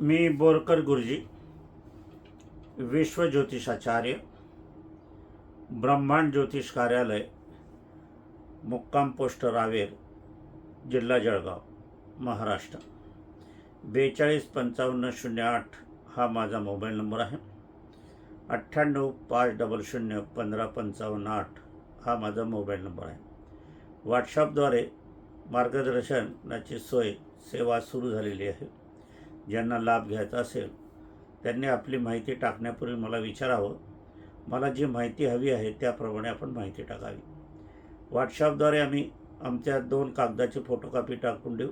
मी बोरकर गुरुजी विश्व ज्योतिषाचार्य ब्रह्मांड ज्योतिष कार्यालय मुक्काम पोस्ट रावेर जिल्हा जळगाव महाराष्ट्र. बेचाळीस पंचावन्न शून्य आठ हा माझा मोबाईल नंबर आहे. अठ्ठ्याण्णव पाच डबल शून्य पंधरा पंचावन्न आठ हा माझा मोबाईल नंबर आहे. व्हॉट्सअपद्वारे मार्गदर्शनाची सोय सेवा सुरू झालेली आहे. ज्यांना लाभ घ्यायचा असेल त्यांनी आपली माहिती टाकण्यापूर्वी मला विचारावं. मला जी माहिती हवी आहे त्याप्रमाणे आपण माहिती टाकावी. व्हॉट्सअपद्वारे आम्ही आमच्या दोन कागदाची फोटोकॉपी टाकून देऊ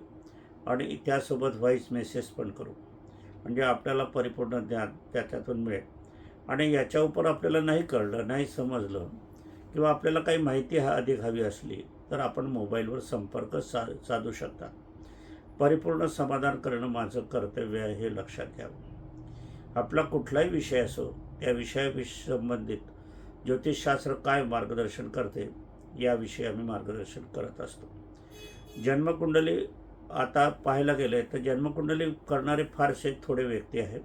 आणि त्यासोबत व्हॉईस मेसेज पण करू. म्हणजे आपल्याला परिपूर्ण ज्ञान त्याच्यातून मिळेल. आणि याच्यावर आपल्याला नाही कळलं नाही समजलं किंवा आपल्याला काही माहिती हा अधिक हवी असली तर आपण मोबाईलवर संपर्क सा साधू शकता. परिपूर्ण समाधान करणं माझं कर्तव्य आहे हे लक्षात घ्यावं. आपला कुठलाही विषय असो त्या विषयाविषयी संबंधित ज्योतिषशास्त्र काय मार्गदर्शन करते याविषयी आम्ही मार्गदर्शन करत असतो. जन्मकुंडली आता पाहायला गेलं तर जन्मकुंडली करणारे फारसे थोडे व्यक्ती आहेत.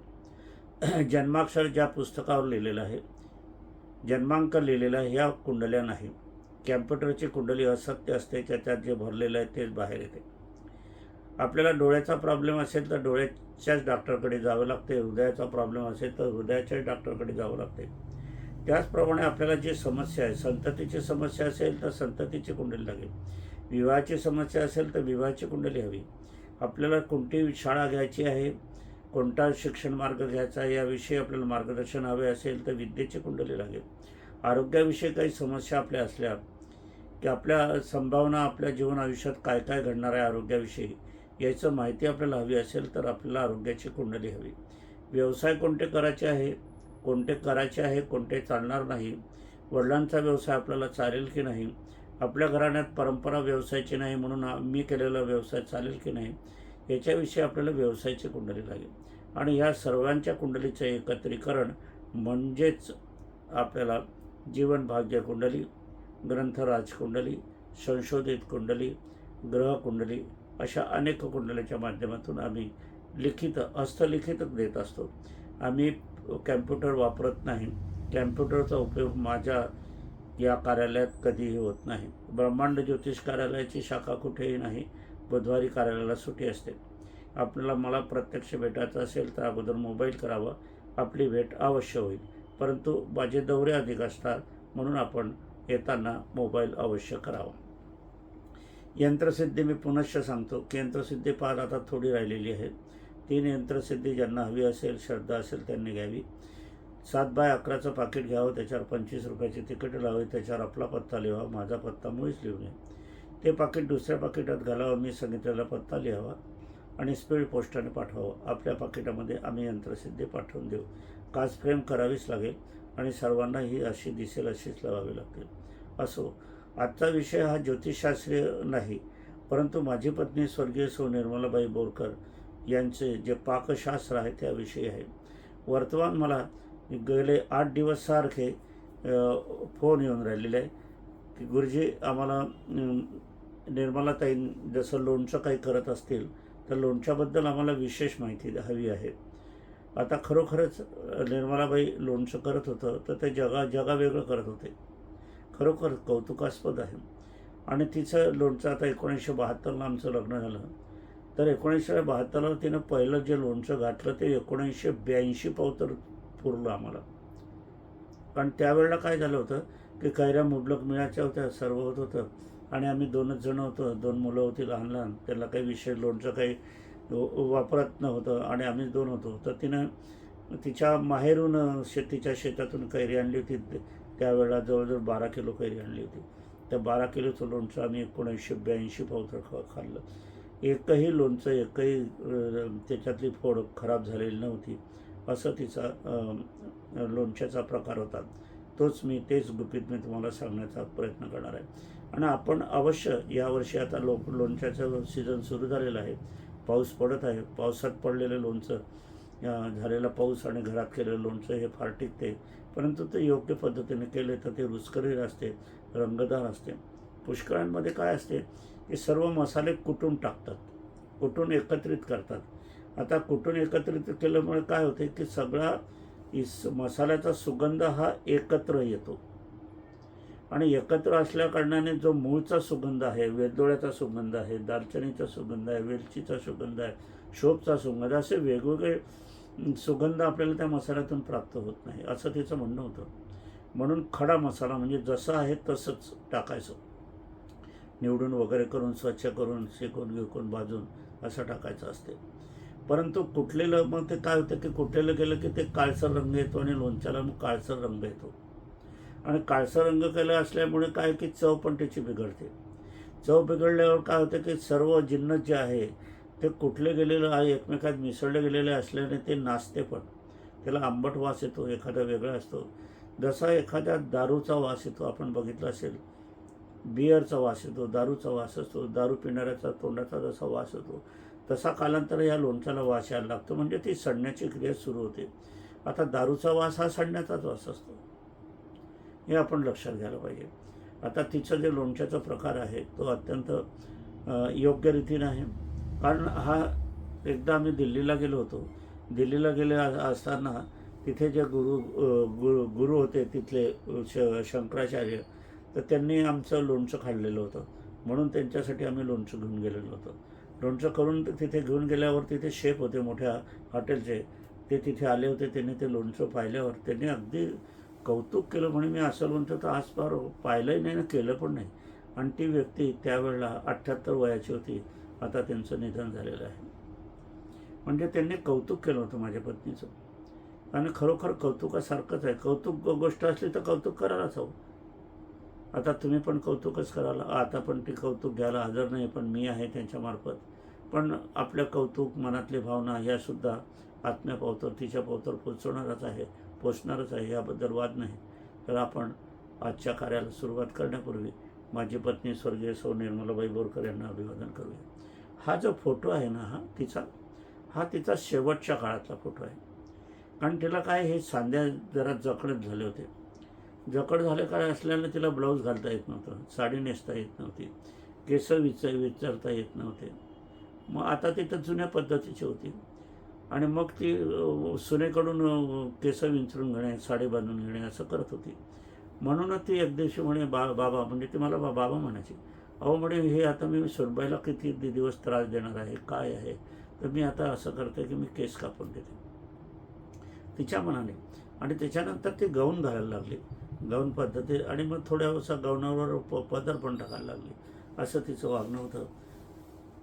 जन्माक्षर ज्या पुस्तकावर लिहिलेलं आहे जन्मांक लिहिलेला आहे ह्या कुंडल्या नाही. कॅम्प्युटरची कुंडली असत्य असते त्याच्यात जे भरलेलं आहे तेच बाहेर येते. आपल्याला डोळ्याचा प्रॉब्लेम असेल तर डोळ्याच्याच डॉक्टरकडे जावं लागते हृदयाचा प्रॉब्लेम असेल तर हृदयाच्याच डॉक्टरकडे जावं लागते त्याचप्रमाणे आपल्याला जी समस्या आहे संततीची समस्या असेल तर संततीची कुंडली लागेल. विवाहाची समस्या असेल तर विवाहाची कुंडली हवी. आपल्याला कोणती शाळा घ्यायची आहे कोणता शिक्षण मार्ग घ्यायचा आहे याविषयी आपल्याला मार्गदर्शन हवे असेल तर विद्येची कुंडली लागेल. आरोग्याविषयी काही समस्या आपल्या असल्या की आपल्या संभावना आपल्या जीवन आयुष्यात काय काय घडणार आहे आरोग्याविषयी याचं माहिती आपल्याला हवी असेल तर आपल्याला आरोग्याची कुंडली हवी. व्यवसाय कोणते करायचे आहे? कोणते करायचे आहे? कोणते चालणार नाही? वडिलांचा व्यवसाय आपल्याला चालेल की नाही? आपल्या घराण्यात परंपरा व्यवसायाची नाही म्हणून मी केलेला व्यवसाय चालेल की नाही? याच्याविषयी आपल्याला व्यवसायाची कुंडली लागेल. आणि ह्या सर्वांच्या कुंडलीचं एकत्रीकरण म्हणजेच आपल्याला जीवन भाग्य कुंडली ग्रंथराज कुंडली संशोधित कुंडली ग्रह कुंडली अशा अनेक कुंडलीच्या माध्यमातून आम्ही लिखित हस्तलिखित देत असतो. आम्ही कॅम्प्युटर वापरत नाही. कॅम्प्युटरचा उपयोग माझ्या या कार्यालयात कधीही होत नाही. ब्रह्मांड ज्योतिष कार्यालयाची शाखा कुठेही नाही. बुधवारी कार्यालयाला सुट्टी असते. आपल्याला मला प्रत्यक्ष भेटायचं असेल तर अगोदर मोबाईल करावा. आपली भेट अवश्य होईल. परंतु माझे दौरे अधिक असतात म्हणून आपण येताना मोबाईल अवश्य करावा. यंत्रसिद्धी मी पुनश्च सांगतो की यंत्रसिद्धी पार आता थोडी राहिलेली आहे. तीन यंत्रसिद्धी ज्यांना हवी असेल श्रद्धा असेल त्यांनी घ्यावी. सात बाय अकराचं पाकिट घ्यावं त्याच्यावर पंचवीस रुपयाची तिकीट लावावी त्याच्यावर आपला पत्ता लिहावा माझा पत्ता मुळीच लिहू नये. ते पाकिट दुसऱ्या पाकिटात घालावं मी सांगितलेला पत्ता लिहावा आणि स्पीड पोस्टाने पाठवावं. आपल्या पाकिटामध्ये आम्ही यंत्रसिद्धी पाठवून देऊ. काच फ्रेम करावीच लागेल आणि सर्वांना ही अशी दिसेल अशीच लावावी लागतील असो. आजचा विषय हा ज्योतिषशास्त्रीय नाही परंतु माझी पत्नी स्वर्गीय सौ निर्मलाबाई बोरकर यांचे जे पाकशास्त्र आहे त्याविषयी आहे. वर्तमान मला गेले आठ दिवस सारखे फोन येऊन राहिलेले आहे की गुरुजी आम्हाला निर्मलाताई जसं लोणचं काही करत असतील तर लोणच्याबद्दल आम्हाला विशेष माहिती हवी आहे. आता खरोखरच निर्मलाबाई लोणचं करत होतं तर ते जगा जगावेगळं करत होते. खरोखर कौतुकास्पद आहे. आणि तिचं लोणचं आता एकोणीसशे बहात्तरला आमचं लग्न झालं. तर एकोणीसशे बहात्तरला तिनं पहिलं जे लोणचं घातलं ते एकोणीसशे ब्याऐंशी पावतर पुरलं आम्हाला. कारण त्यावेळेला काय झालं होतं की कैऱ्या मुबलक मिळायच्या होत्या सर्व होत होतं. आणि आम्ही दोनच जण होतो दोन मुलं होती लहान लहान. त्याला काही विषय लोणचं काही वापरत नव्हतं आणि आम्ही दोन होतो. तर तिनं तिच्या माहेरून शेतीच्या शेतातून कैरी आणली होती. त्यावेळेला जवळजवळ बारा किलो कैरी आणली होती. त्या बारा किलोचं लोणचं आम्ही एकोणीसशे ब्याऐंशी पावतर ख खाल्लं. एकही लोणचं एकही त्याच्यातली फोड खराब झालेली नव्हती. असं तिचा लोणच्याचा प्रकार होता. तोच मी तेच गुपित मी तुम्हाला सांगण्याचा प्रयत्न करणार आहे. आणि आपण अवश्य यावर्षी आता लो लोणच्याचं सीझन सुरू झालेलं आहे. पाऊस पडत आहे. पावसात पडलेलं लोणचं झालेला पाऊस आणि घरात केलेलं लोणचं हे फार टिकते. परंतु ते योग्य पद्धतीने केले तर ते रुचकरीर असते रंगदार असते. पुष्कळांमध्ये काय असते की सर्व मसाले कुटून टाकतात कुटून एकत्रित करतात. आता कुठून एकत्रित केल्यामुळे काय होते की सगळा इस मसाल्याचा सुगंध हा एकत्र येतो. आणि एकत्र असल्याकारणाने जो मूळचा सुगंध आहे वेलदोळ्याचा सुगंध आहे दालचिनीचा सुगंध आहे वेलचीचा सुगंध आहे शोपचा सुगंध असे वेगवेगळे सुगंध आपल्याला त्या मसाल्यातून प्राप्त होत नाही असं तिचं म्हणणं होतं. म्हणून खडा मसाला म्हणजे जसं आहे तसंच टाकायचं. निवडून वगैरे करून स्वच्छ करून शेकून घेऊन भाजून असं टाकायचं असते. परंतु कुठलेलं मग ते काय होतं की कुठलेलं गेलं की ते काळसर रंग येतो आणि लोणच्याला मग काळसर रंग येतो. आणि काळसर रंग केला असल्यामुळे काय की चव पण त्याची बिघडते. चव बिघडल्यावर काय होतं की सर्व जिन्नस जे आहे ते कुठले गेलेलं आहे एकमेकात मिसळले गेलेले असल्याने ते नाचते पण. त्याला आंबट वास येतो एखादा वेगळा असतो. जसा एखाद्या दारूचा वास येतो आपण बघितला असेल बियरचा वास येतो दारूचा वास असतो दारू पिणाऱ्याचा तोंडाचा जसा वास येतो तसा कालांतर या लोणच्याला वास यायला लागतो. म्हणजे ती सडण्याची क्रिया सुरू होते. आता दारूचा वास हा सडण्याचाच वास असतो. हे आपण लक्षात घ्यायला पाहिजे. आता तिचं जे लोणच्याचा प्रकार आहे तो अत्यंत योग्य रीतीनं आहे. कारण हा एकदा आम्ही दिल्लीला गेलो होतो. दिल्लीला गेले असताना तिथे जे गुरु गुरु गुरु होते तिथले श शंकराचार्य तर त्यांनी आमचं लोणचं खाल्लेलं होतं. म्हणून त्यांच्यासाठी आम्ही लोणचं घेऊन गेलेलो होतो. लोणचं करून तिथे घेऊन गेल्यावर तिथे शेफ होते मोठ्या हॉटेलचे. ते तिथे आले होते त्यांनी ते लोणचं पाहिल्यावर त्यांनी अगदी कौतुक केलं म्हणे मी असं लोणचं तर आज आजपार पाहिलंही नाही ना केलं पण नाही. आणि ती व्यक्ती त्यावेळेला अठ्ठ्याहत्तर वयाची होती. आता त्यांचं निधन झालेलं आहे. म्हणजे त्यांनी कौतुक केलं होतं माझ्या पत्नीचं. आणि खरोखर कौतुकासारखंच आहे. कौतुक गोष्ट असली तर कौतुक करायलाच हवं. आता तुम्ही पण कौतुकच करायला आता पण ते कौतुक घ्यायला हजर नाही पण मी आहे त्यांच्यामार्फत. पण आपल्या कौतुक मनातली भावना ह्यासुद्धा आत्म्या पावतर तिच्या पावतर पोचवणारच आहे पोचणारच आहे याबद्दल वाद नाही. तर आपण आजच्या कार्याला सुरुवात करण्यापूर्वी माझी पत्नी स्वर्गीय सौ निर्मलाबाई बोरकर यांना अभिवादन करूया. हा जो फोटो आहे ना हा तिचा हा तिचा शेवटच्या काळातला फोटो आहे. कारण तिला काय हे सांध्या जरा जकडत झाले होते. जकड झाले काय असल्यानं तिला ब्लाऊज घालता येत नव्हतं साडी नेसता येत नव्हती केस विच विचारता येत नव्हते. मग आता ती तर जुन्या पद्धतीची होती. आणि मग ती सुनेकडून केसं केस विंचरून घेणे साडी बांधून घेणे असं करत होती. म्हणूनच ती एक दिवशी म्हणे बा बाबा म्हणजे ती मला बा बाबा म्हणायची. अहो म्हणे हे आता मी सुरबाईला किती दिवस त्रास देणार आहे? काय आहे? तर मी आता असं करते की मी केस कापून देते तिच्या मनाने. आणि त्याच्यानंतर ती गाऊन घालायला लागली. गाऊन पद्धती आणि मग थोड्यासा गाऊनावर प पदर पण टाकायला लागली. असं तिचं वागणं होतं.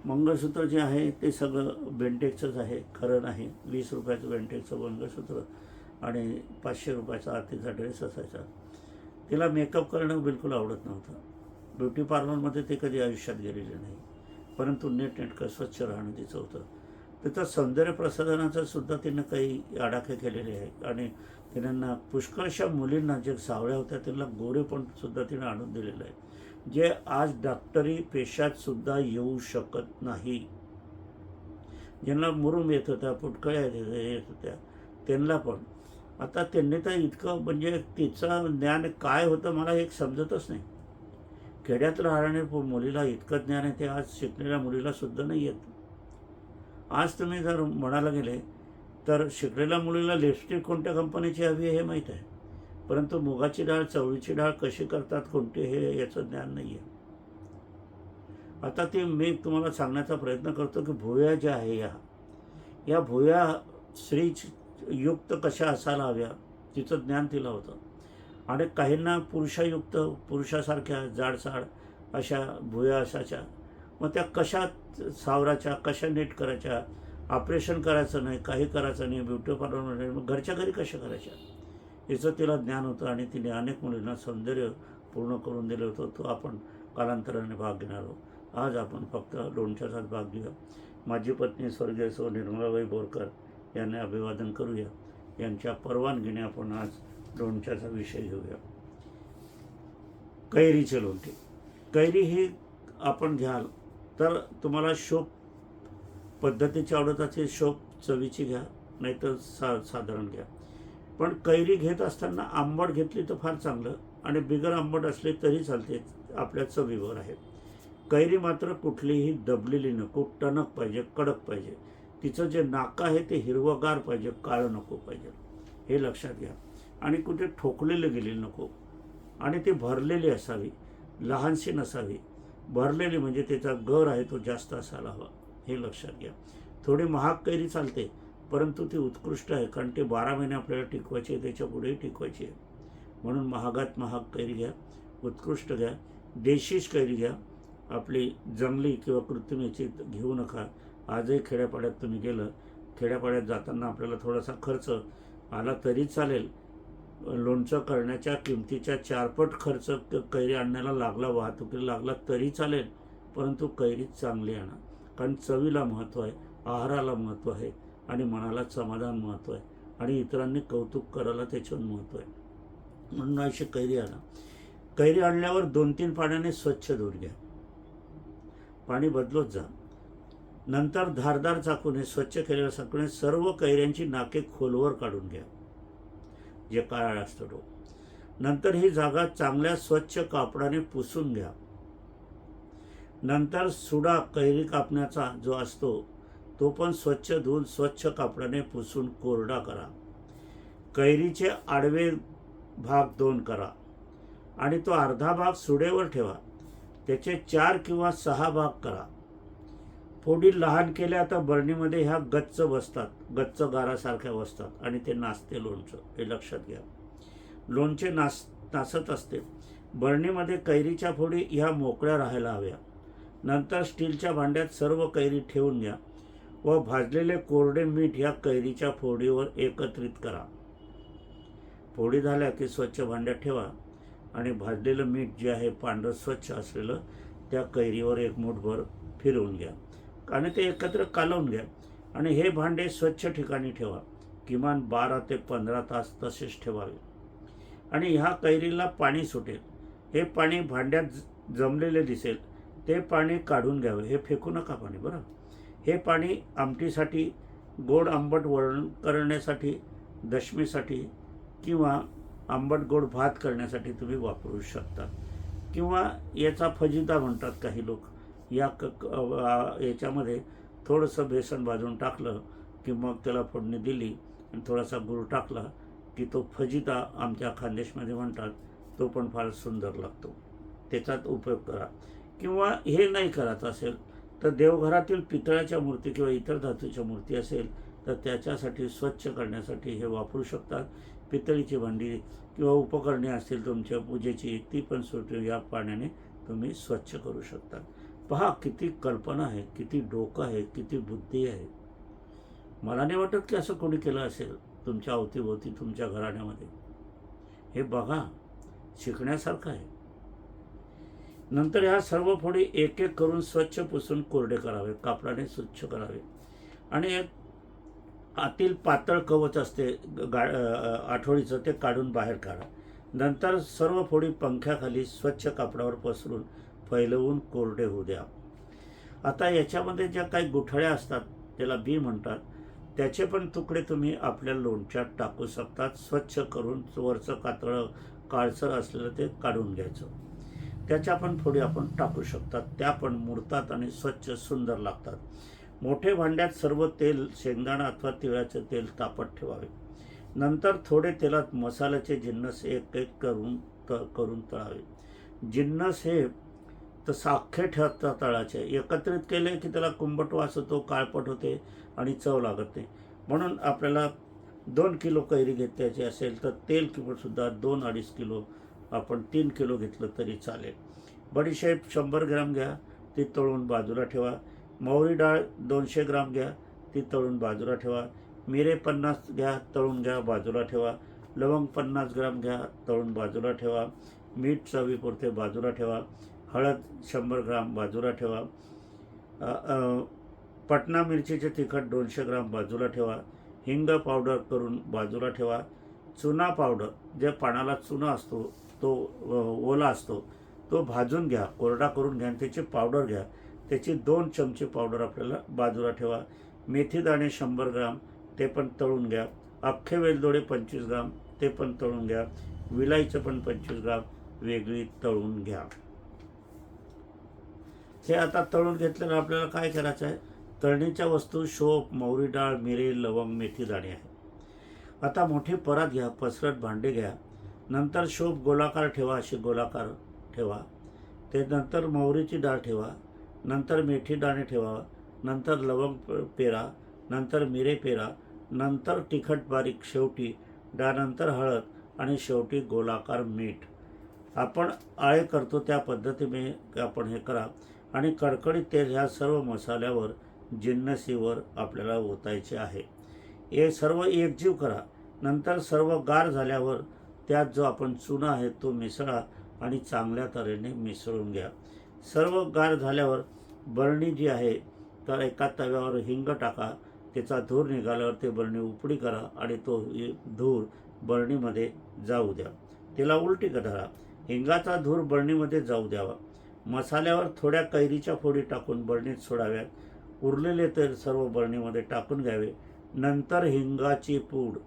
मंगळसूत्र जे आहे ते सगळं बेंटेक्सच आहे. खरं नाही. वीस रुपयाचं बेंटेक्सचं मंगळसूत्र आणि पाचशे रुपयाचा आरतीचा ड्रेस असायचा. तिला मेकअप करणं बिलकुल आवडत नव्हतं. ब्युटी पार्लरमध्ये ते कधी आयुष्यात गेलेले नाही. परंतु नीटनेटकं स्वच्छ राहणं तिचं होतं. तिथं सौंदर्य प्रसाधनाचा सुद्धा तिनं काही आडाखे केलेले आहेत. आणि त्यांना पुष्कळशा मुलींना जे सावळ्या होत्या त्यांना गोरे पण सुद्धा तिनं आणून दिलेलं आहे. जे आज डॉक्टरी पेशात सुद्धा येऊ शकत नाही. ज्यांना मुरुम येत होत्या पुटकळ्या येत होत्या त्यांना पण. आता त्यांनी तर इतकं म्हणजे तिचं ज्ञान काय होतं मला एक समजतच नाही. खेड्यात राहणारे पु- मुलीला इतकं ज्ञान आहे ते आज शिकलेल्या मुलीला सुद्धा नाही येत. आज तुम्ही जर म्हणायला गेले तर शिकलेल्या मुलीला लिपस्टिक कोणत्या कंपनीची हवी आहे हे माहीत आहे. परंतु मुगाची डाळ चवळीची डाळ कशी करतात कोणते हे याचं ज्ञान नाही आहे. आता ते मी तुम्हाला सांगण्याचा प्रयत्न करतो की भुया ज्या आहे या या भुया स्त्री युक्त कशा असायला हव्या तिचं ज्ञान तिला होतं. आणि काहींना पुरुषायुक्त पुरुषासारख्या जाडसाड अशा भुया असाच्या मग त्या कशा सावराच्या कशा नीट करायच्या ऑपरेशन करायचं नाही काही करायचं नाही ब्युटी पार्लरमध्ये मग घरच्या घरी कशा करायच्या? याचं तिला ज्ञान होतं आणि तिने अनेक मुलींना सौंदर्य पूर्ण करून दिलं होतं. तो आपण कालांतराने भाग घेणार आहोत. आज आपण फक्त लोणच्याचाच भाग घेऊया. माझी पत्नी स्वर्गीय स्व निर्मलाबाई बोरकर यांना अभिवादन करूया. यांच्या परवानगीने आपण आज लोणच्याचा विषय घेऊया. कैरीचे लोणचे. कैरी ही आपण घ्याल तर तुम्हाला शोप पद्धतीची आवडत असेल शोप चवीची घ्या नाहीतर सा साधारण घ्या. पण कैरी घेत असताना आंबट घेतली तर फार चांगलं आणि बिगर आंबट असले तरी चालते आपल्या चवीवर आहे. कैरी मात्र कुठलीही दबलेली नको टणक पाहिजे कडक पाहिजे. तिचं जे नाक आहे ते हिरवगार पाहिजे काळं नको पाहिजे. हे लक्षात घ्या. आणि कुठे ठोकलेले गेले नको. आणि ते भरलेली असावी लहानशी नसावी. भरलेली म्हणजे त्याचा गर आहे तो जास्त असायला हवा हे लक्षात घ्या. थोडी महाग कैरी चालते परंतु ती उत्कृष्ट आहे कारण ते बारा महिने आपल्याला टिकवायची आहे त्याच्यापुढेही टिकवायची. आहे म्हणून महागात महाग कैरी घ्या उत्कृष्ट घ्या देशीच कैरी घ्या. आपली जंगली किंवा कृत्रिम याची घेऊ नका. आजही खेड्यापाड्यात तुम्ही गेलं खेड्यापाड्यात जाताना आपल्याला थोडासा खर्च आला तरी चालेल लोणचं करण्याच्या किमतीच्या चारपट खर्च कैरी आणण्याला लागला वाहतुकीला लागला तरी चालेल परंतु कैरीच चांगली आणा. कारण चवीला महत्त्व आहे आहाराला महत्त्व आहे आणि मनाला समाधान महत्त्व आहे आणि इतरांनी कौतुक करायला त्याच्यावर महत्त्व आहे. म्हणून अशी कैरी आणा. कैरी आणल्यावर दोन तीन पाण्याने स्वच्छ धुवून घ्या. पाणी बदलत जा. नंतर धारदार चाकूने स्वच्छ केलेल्या चाकूने सर्व कैऱ्यांची नाके खोलवर काढून घ्या. जे काळ असतो. तो नंतर ही जागा चांगल्या स्वच्छ कापडाने पुसून घ्या. नंतर सुडा कैरी कापण्याचा जो असतो तो पण स्वच्छ धुवून स्वच्छ कापडाने पुसून कोरडा करा. कैरीचे आडवे भाग दोन करा आणि तो अर्धा भाग सुडेवर ठेवा. त्याचे चार किंवा सहा भाग करा. फोडी लहान केल्या तर बरणीमध्ये ह्या गच्च बसतात गच्च गारासारख्या बसतात आणि ते नाचते लोणचं हे लक्षात घ्या. लोणचे नाच नाचत असते. बरणीमध्ये कैरीच्या फोडी ह्या मोकळ्या राहायला हव्या. नंतर स्टीलच्या भांड्यात सर्व कैरी ठेवून घ्या व भाजलेले कोरडे मीठ ह्या कैरीच्या फोडीवर एकत्रित करा. फोडी झाल्या की स्वच्छ भांड्यात ठेवा आणि भाजलेलं मीठ जे आहे पांढरं स्वच्छ असलेलं त्या कैरीवर एक मुठभर फिरवून घ्या. आणि ते एकत्र कालवून घ्या. आणि हे भांडे स्वच्छ ठिकाणी ठेवा. किमान बारा ते पंधरा तास तसेच ठेवावे. आणि ह्या कैरीला पाणी सुटेल. हे पाणी भांड्यात ज- जमलेले दिसेल. ते पाणी काढून घ्यावे. हे फेकू नका पाणी बरं? हे पाणी आमटीसाठी गोड आंबट वळण करण्यासाठी दशमीसाठी किंवा आंबट गोड भात करण्यासाठी तुम्ही वापरू शकता. किंवा याचा फजिता म्हणतात काही लोक. या क याच्यामध्ये थोडंसं बेसन भाजून टाकलं की मग त्याला फोडणी दिली आणि थोडासा गुरु टाकला की तो फजिता आमच्या खानदेशमध्ये म्हणतात तो पण फार सुंदर लागतो. त्याचाच उपयोग करा. किंवा हे नाही करायचं असेल तर देवघरातील पितळ्याच्या मूर्ती किंवा इतर धातूच्या मूर्ती असेल तर त्याच्यासाठी स्वच्छ करण्यासाठी हे वापरू शकतात. पितळीची भांडी किंवा उपकरणे असतील तुमच्या पूजेची ती पण सुटी या पाण्याने तुम्ही स्वच्छ करू शकता. पहा किती कल्पना आहे किती डोकं आहे किती बुद्धी आहे. मला नाही वाटत की असं कोणी केलं असेल तुमच्या अवतीभोवती तुमच्या घराण्यामध्ये. हे बघा शिकण्यासारखं आहे. नंतर ह्या सर्व फोडी एक एक करून स्वच्छ पुसून कोरडे करावे कापडाने स्वच्छ करावे. आणि एक आतील पातळ कवच असते गा आठवडीचं ते काढून बाहेर काढा. नंतर सर्व फोडी पंख्याखाली स्वच्छ कापडावर पसरून फैलवून कोरडे होऊ द्या. आता याच्यामध्ये ज्या काही गुठळ्या असतात त्याला बी म्हणतात त्याचे पण तुकडे तुम्ही आपल्या लोणच्यात टाकू शकतात. स्वच्छ करून वरचं कातळं काळसर असलेलं ते काढून घ्यायचं. त्याच्या पण फोडी आपण टाकू शकतात. त्या पण मुरतात आणि स्वच्छ सुंदर लागतात. मोठे भांड्यात सर्व तेल शेंगदाणा अथवा तिळाचे तेल तापत ठेवावे. नंतर थोडे तेलात मसाल्याचे जिन्नस एक एक करून त करून तळावे. जिन्नस हे तर साखे ठेवतात तळाचे. एकत्रित केले की त्याला कुंभट वास होतो काळपट होते आणि चव लागत. नाही म्हणून आपल्याला दोन किलो कैरी घेतल्याची असेल तर तेल किंमतसुद्धा दोन अडीच किलो आपण तीन किलो घेतलं तरी चालेल. बडीशेप शंभर ग्राम घ्या ती तळून बाजूला ठेवा. मोहरी डाळ दोनशे ग्राम घ्या ती तळून बाजूला ठेवा. मिरे पन्नास घ्या तळून घ्या बाजूला ठेवा. लवंग पन्नास ग्राम घ्या तळून बाजूला ठेवा. मीठ चवीपुरते बाजूला ठेवा. हळद शंभर ग्राम बाजूला ठेवा. पटना मिरचीचे तिखट दोनशे ग्राम बाजूला ठेवा. हिंग पावडर करून बाजूला ठेवा. चुना पावडर जे पानाला चुना असतो तो ओला असतो तो भाजून घ्या कोरडा करून घ्या आणि त्याची पावडर घ्या. त्याची दोन चमचे पावडर आपल्याला बाजूला ठेवा. मेथी दाणे शंभर ग्राम ते पण तळून घ्या. अख्खे वेलदोडे पंचवीस ग्राम ते पण तळून घ्या. विलायचं पण पंचवीस ग्राम वेगळी तळून घ्या. हे आता तळून घेतल्यानं आपल्याला काय करायचं आहे? तळणीच्या वस्तू शोप मोहरी डाळ मिरे लवंग मेथी दाणे आहे. आता मोठी परात घ्या पसरट भांडे घ्या. नंतर शोप गोलाकार ठेवा अशी गोलाकार ठेवा. ते नंतर मोहरीची डाळ ठेवा. नंतर मेथी दाणे ठेवा. नंतर लवंग पेरा. नंतर मिरे पेरा. नंतर तिखट बारीक शेवटी डाळनंतर हळद आणि शेवटी गोलाकार मीठ. आपण आळे करतो त्या पद्धतीने आपण हे करा. आणि कडकडीत तेल ह्या सर्व मसाल्यावर जिन्नसीवर आपल्याला ओतायचे आहे. हे सर्व एकजीव करा. नंतर सर्व गार झाल्यावर त्यात जो आपण चुना आहे तो मिसळा आणि चांगल्या तऱ्हेने मिसळून घ्या. सर्व गार झाल्यावर बरणी जी आहे तर एका तव्यावर हिंग टाका. त्याचा धूर निघाल्यावर ते बरणी उपडी करा आणि तो धूर बरणीमध्ये जाऊ द्या. तिला उलटी धरा हिंगाचा धूर बरणीमध्ये जाऊ द्यावा. मसाल्यावर थोड्या कैरीच्या फोडी टाकून बरणीत सोडाव्यात. उरलेले तेल सर्व बरणीमध्ये टाकून घ्यावे. नंतर हिंगाची पूड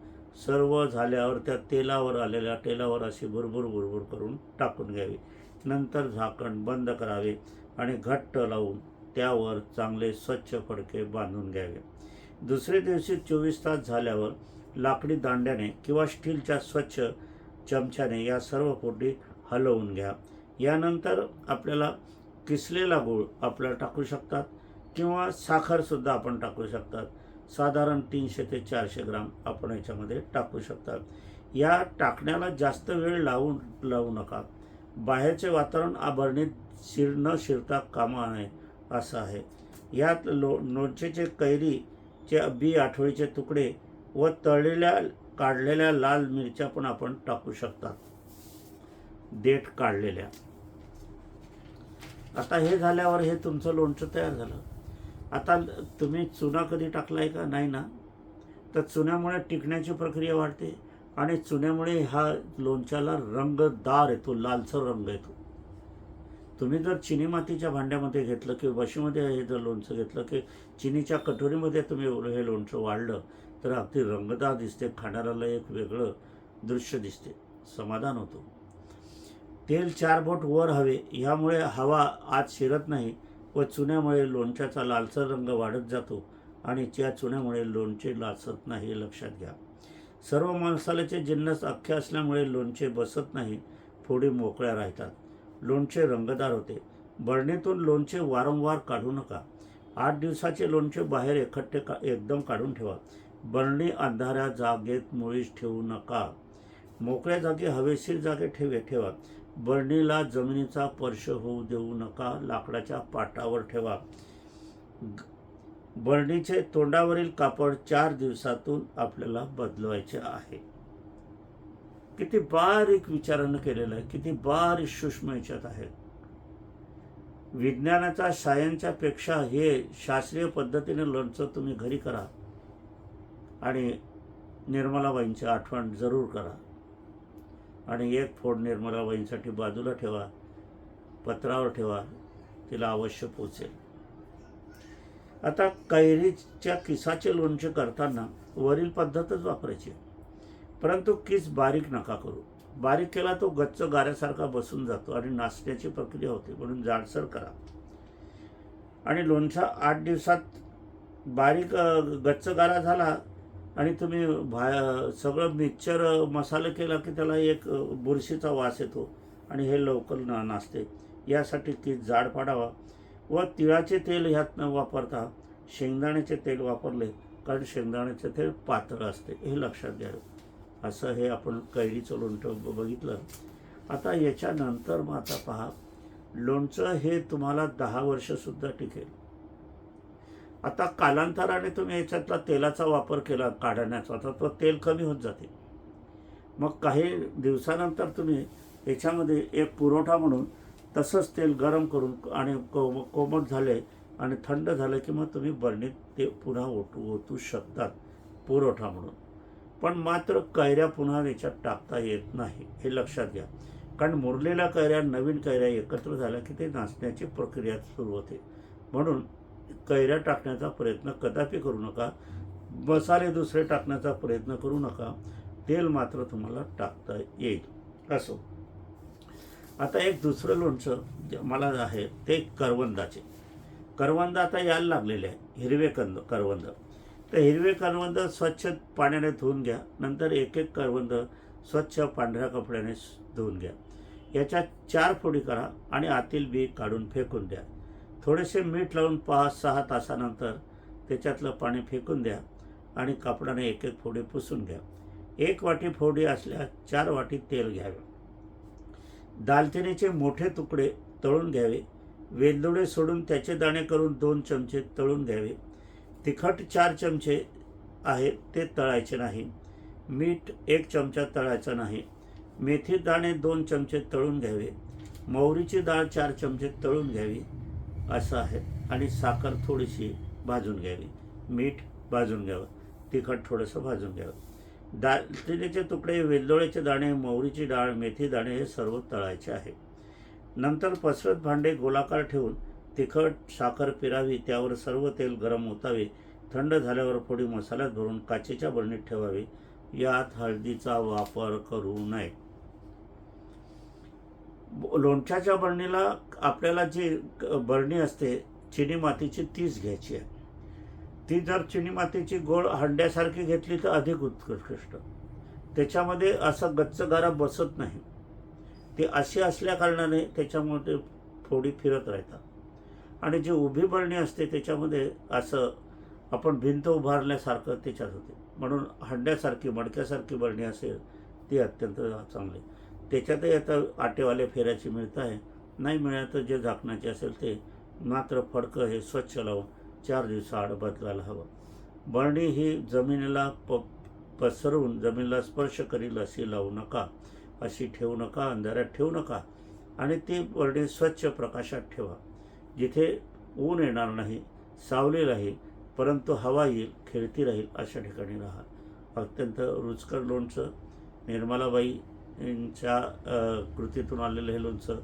सर्व झाल्यावर त्या तेलावर आलेल्या तेलावर अशी भुरभुर भुरभुर करून टाकून घ्यावी. नंतर झाकण बंद करावे आणि घट्ट लावून त्यावर चांगले स्वच्छ फडके बांधून घ्यावे. दुसरे दिवशी चोवीस तास झाल्यावर लाकडी दांड्याने किंवा स्टीलच्या स्वच्छ चमच्याने या सर्व फोडी हलवून घ्या. यानंतर आपल्याला किसलेला गूळ आपल्याला टाकू शकतात किंवा साखरसुद्धा आपण टाकू शकतात. साधारण तीनशे ते चारशे ग्राम आपण याच्यामध्ये टाकू शकतात. या टाकण्याला जास्त वेळ लावून लावू नका. बाहेरचे वातावरण आभरणीत शिर न शिरता कामा नये असं आहे. यात लो लोणचेचे कैरीचे बी आठवडीचे तुकडे व तळलेल्या काढलेल्या लाल मिरच्या पण आपण टाकू शकतात. देठ काढलेल्या. आता हे झाल्यावर हे तुमचं लोणचं तयार झालं. आता तुम्ही चुना कधी टाकलाय का? नाही ना. तर चुन्यामुळे टिकण्याची प्रक्रिया वाढते आणि चुन्यामुळे हा लोणच्याला रंगदार येतो लालसर रंग येतो. तुम्ही जर चिनी मातीच्या भांड्यामध्ये घेतलं की वशीमध्ये हे जर लोणचं घेतलं की चिनीच्या कटोरीमध्ये तुम्ही हे लोणचं वाढलं तर अगदी रंगदार दिसते खाणाऱ्याला एक वेगळं दृश्य दिसते समाधान होतो. तेल चार बोट वर हवे ह्यामुळे हवा आत शिरत नाही व चुन्यामुळे लोणच्याचा लालसर रंग वाढत जातो आणि त्या चुन्यामुळे लोणचे लाचत नाही हे लक्षात घ्या. सर्व मसाल्याचे जिन्नस अख्खे असल्यामुळे लोणचे बसत नाही फोडी मोकळ्या राहतात. लोणचे रंगदार होते. बरणीतून लोणचे वारंवार काढू नका. आठ दिवसाचे लोणचे बाहेर एकट्ठे का एकदम काढून ठेवा. बरणी अंधाऱ्या जागेत मुळीच ठेवू नका. मोकळ्या जागी हवेशीर जागे ठेवे ठेवा. बरणीला जमिनीचा स्पर्श होऊ देऊ नका लाकडाच्या पाटावर ठेवा. बरणीचे तोंडावरील कापड चार दिवसातून आपल्याला बदलवायचे आहे. किती बारीक विचारानं केलेलं आहे किती बारीक सूक्ष्म याच्यात आहे. विज्ञानाचा सायन्सच्या पेक्षा हे शास्त्रीय पद्धतीने लोणचं तुम्ही घरी करा आणि निर्मलाबाईंची आठवण जरूर करा. आणि एक फोड निर्मलाबाईंसाठी बाजूला ठेवा पत्रावर ठेवा तिला अवश्य पोचेल. आता कैरीच्या किसाचे लोणचे करताना वरील पद्धतच वापरायची. परंतु किस बारीक नका करू. बारीक केला तो गच्च गाऱ्यासारखा बसून जातो आणि नाचण्याची प्रक्रिया होते म्हणून जाडसर करा. आणि लोणचा आठ दिवसात बारीक गच्च गारा झाला आणि तुम्ही भा सगळं मिक्सचर मसाला केला की त्याला एक बुरशीचा वास येतो आणि हे लवकर ना नाचते यासाठी की जाड पाडावा व तिळाचे तेल ह्यात न वापरता शेंगदाण्याचे तेल वापरले कारण शेंगदाण्याचे तेल पातळ असते हे लक्षात घ्यावं असं हे आपण कैरीचं लोणचं बघितलं. आता याच्यानंतर मग आता पहा लोणचं हे तुम्हाला दहा वर्षसुद्धा टिकेल. आता कालांतराने तुम्ही याच्यातला तेलाचा वापर केला काढण्याचा. तर तो तेल कमी होत जाते. मग काही दिवसानंतर तुम्ही याच्यामध्ये एक पुरवठा म्हणून तसंच तेल गरम करून आणि को कोमट झाले आणि थंड झालं की मग तुम्ही बरणीत ते पुन्हा ओतू ओतू शकतात. पुरवठा म्हणून. पण मात्र कैऱ्या पुन्हा याच्यात टाकता येत नाही हे लक्षात घ्या. कारण मुरलेल्या कैऱ्या नवीन कैऱ्या एकत्र झाल्या की ते नाचण्याची प्रक्रिया सुरू होते. म्हणून कैऱ्या टाकण्याचा प्रयत्न कदापि करू नका. मसाले दुसरे टाकण्याचा प्रयत्न करू नका. तेल मात्र तुम्हाला टाकता येईल. असो. आता एक दुसरं लोणचं जे मला आहे ते करवंदाचे. करवंद आता यायला लागलेले आहे हिरवे कंद करवंद. तर हिरवे करवंद स्वच्छ पाण्याने धुवून घ्या. नंतर एक एक करवंद स्वच्छ पांढऱ्या कपड्याने धुवून घ्या. याच्या चार फोडी करा आणि आतील बी काढून फेकून द्या. थोडेसे मीठ लावून पाच सहा तासानंतर. त्याच्यातलं पाणी फेकून द्या आणि कापडाने एक एक फोडी पुसून घ्या. एक वाटी फोडी असल्यास चार वाटी तेल घ्यावे. दालचिनीचे मोठे तुकडे तळून घ्यावे. वेलदोडे सोडून त्याचे दाणे करून दोन चमचे तळून घ्यावे. तिखट चार चमचे आहेत ते तळायचे नाही. मीठ एक चमचा तळायचा नाही. मेथी दाणे दोन चमचे तळून घ्यावे. मोहरीची डाळ चार चमचे तळून घ्यावी. असं आहे. आणि साखर थोडीशी भाजून घ्यावी. मीठ भाजून घ्यावं. तिखट थोडंसं भाजून घ्यावं. दालचिनीचे तुकडे वेलदोळ्याचे दाणे मोहरीची डाळ मेथी दाणे हे सर्व तळायचे आहे. नंतर पसरत भांडे गोलाकार ठेवून तिखट साखर पिरावी त्यावर सर्व तेल गरम होतावे. थंड झाल्यावर फोडी मसाल्यात भरून काचेच्या बरणीत ठेवावी. यात हळदीचा वापर करू नये. लोणच्याच्या बरणीला आपल्याला जी बरणी असते चिनी मातीची तीच घ्यायची आहे. ती जर चिनी मातीची गोळ हंड्यासारखी घेतली तर अधिक उत्कृष्ट. त्याच्यामध्ये असं गच्च गारा बसत नाही. ती अशी असल्या कारणाने त्याच्यामुळे ते फोडी फिरत राहतात. आणि जी उभी बरणी असते त्याच्यामध्ये असं आपण भिंत उभारल्यासारखं त्याच्यात होते. म्हणून हंड्यासारखी मडक्यासारखी बरणी असेल ती अत्यंत चांगली. त्याच्यातही आता आटेवाले फेऱ्याचे मिळत आहे. नाही मिळालं तर जे झाकणाचे असेल ते मात्र फडकं हे स्वच्छ लावून चार दिवसाआड बदलायला हवं. बरणी ही जमिनीला प पसरवून जमिनीला स्पर्श करील अशी लावू नका अशी ठेवू नका अंधारात ठेवू नका आणि ती बरणी स्वच्छ प्रकाशात ठेवा. जिथे ऊन येणार नाही सावली राहील परंतु हवा येईल खेळती राहील अशा ठिकाणी राहा. अत्यंत रुचकर लोणचं. निर्मलाबाई यांच्या कृतीतून आलेलं हे लोणचं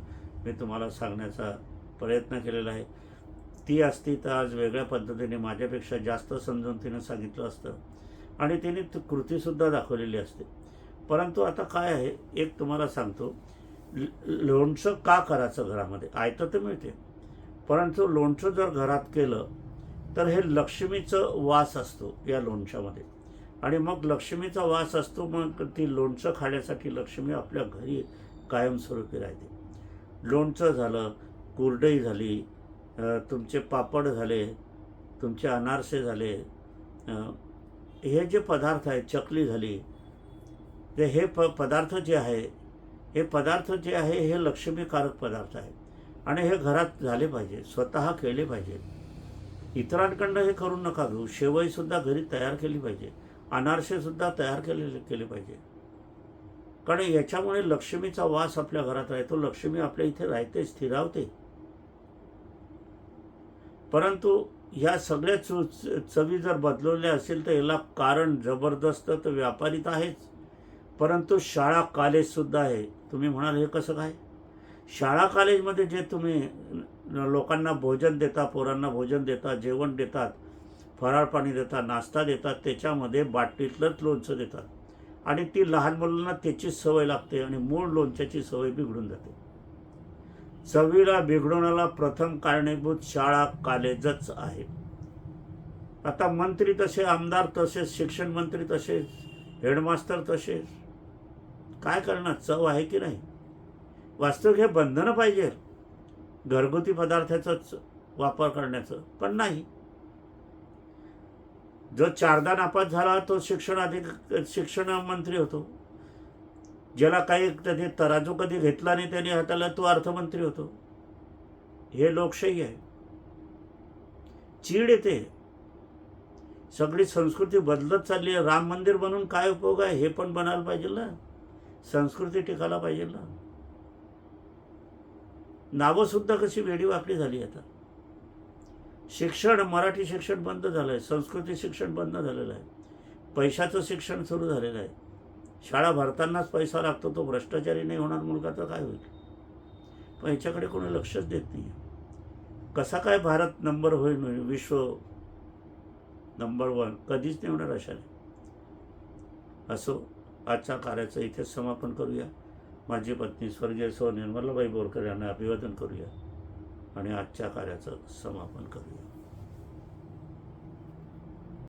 मी तुम्हाला सांगण्याचा प्रयत्न केलेला आहे. ती असती तर आज वेगळ्या पद्धतीने माझ्यापेक्षा जास्त समजून तिनं सांगितलं असतं. आणि तिने ती कृतीसुद्धा दाखवलेली असते. परंतु आता काय आहे एक तुम्हाला सांगतो. लोणचं का करायचं घरामध्ये? आयतं तर मिळते. परंतु लोणचं जर घरात केलं तर हे लक्ष्मीचं वास असतो या लोणच्यामध्ये. आणि मग लक्ष्मीचा वास असतो मग ती लोणचं खाण्यासाठी लक्ष्मी आपल्या घरी कायमस्वरूपी राहते. लोणचं झालं कुरडई झाली तुमचे पापड झाले तुमचे अनारसे झाले हे जे पदार्थ आहेत चकली झाली ते हे प पदार्थ जे आहे हे पदार्थ जे आहे हे लक्ष्मीकारक पदार्थ आहे. आणि हे घरात झाले पाहिजे स्वतः केले पाहिजे. इतरांकडनं हे करू नका घेऊ शेवईसुद्धा घरी तयार केली पाहिजे. अनारसेसुद्धा तयार केलेले केले पाहिजे. कारण याच्यामुळे लक्ष्मीचा वास आपल्या घरात राहतो. लक्ष्मी आपल्या इथे राहते स्थिरावते. परंतु ह्या सगळ्या चु चवी जर बदलवल्या असेल तर याला कारण जबरदस्त तर व्यापारीत आहेच. परंतु शाळा कॉलेजसुद्धा आहे. तुम्ही म्हणाल हे कसं काय? शाळा कॉलेजमध्ये जे तुम्ही लोकांना भोजन देता पोरांना भोजन देता जेवण देतात फराळ पाणी देतात नाश्ता देतात त्याच्यामध्ये बाटलीतलंच लोणचं देतात. आणि ती लहान मुलांना त्याचीच सवय लागते आणि मूळ लोणच्याची सवय बिघडून जाते. चवीला बिघडवण्याला प्रथम कारणीभूत शाळा कॉलेजच आहे. आता मंत्री तसे आमदार तसेच शिक्षण मंत्री तसेच हेडमास्तर तसेच काय करणार? चव आहे की नाही? वास्तविक हे बंधनं पाहिजे घरगुती पदार्थाचाच वापर करण्याचं. पण नाही. जो चारदा नापास झाला तो शिक्षणाधिक शिक्षण मंत्री होतो. ज्याला काही त्याने तराजू कधी घेतला नाही त्याने हाताला तो अर्थमंत्री होतो. हे लोकशाही आहे. चीड येते. सगळी संस्कृती बदलत चालली आहे. राम मंदिर बनून काय उपयोग आहे हे पण बनायला पाहिजे ना. संस्कृती टिकायला पाहिजे ना. नावंसुद्धा कशी वेडी वाकडी झाली आता. शिक्षण मराठी शिक्षण बंद झालं आहे संस्कृती शिक्षण बंद झालेलं आहे. पैशाचं शिक्षण सुरू झालेलं आहे. शाळा भरतानाच पैसा लागतो तो भ्रष्टाचारी नाही होणार मुलगा तर काय होईल? पण याच्याकडे कोणी लक्षच देत नाही कसा काय भारत नंबर होईल विश्व नंबर वन? कधीच नाही होणार अशाने. असो आजच्या कार्याचं इथेच समापन करूया. माझी पत्नी स्वर्गीय सौ निर्मलाबाई बोरकर यांना अभिवादन करूया. आणि आजच्या कार्याचं समापन करूया.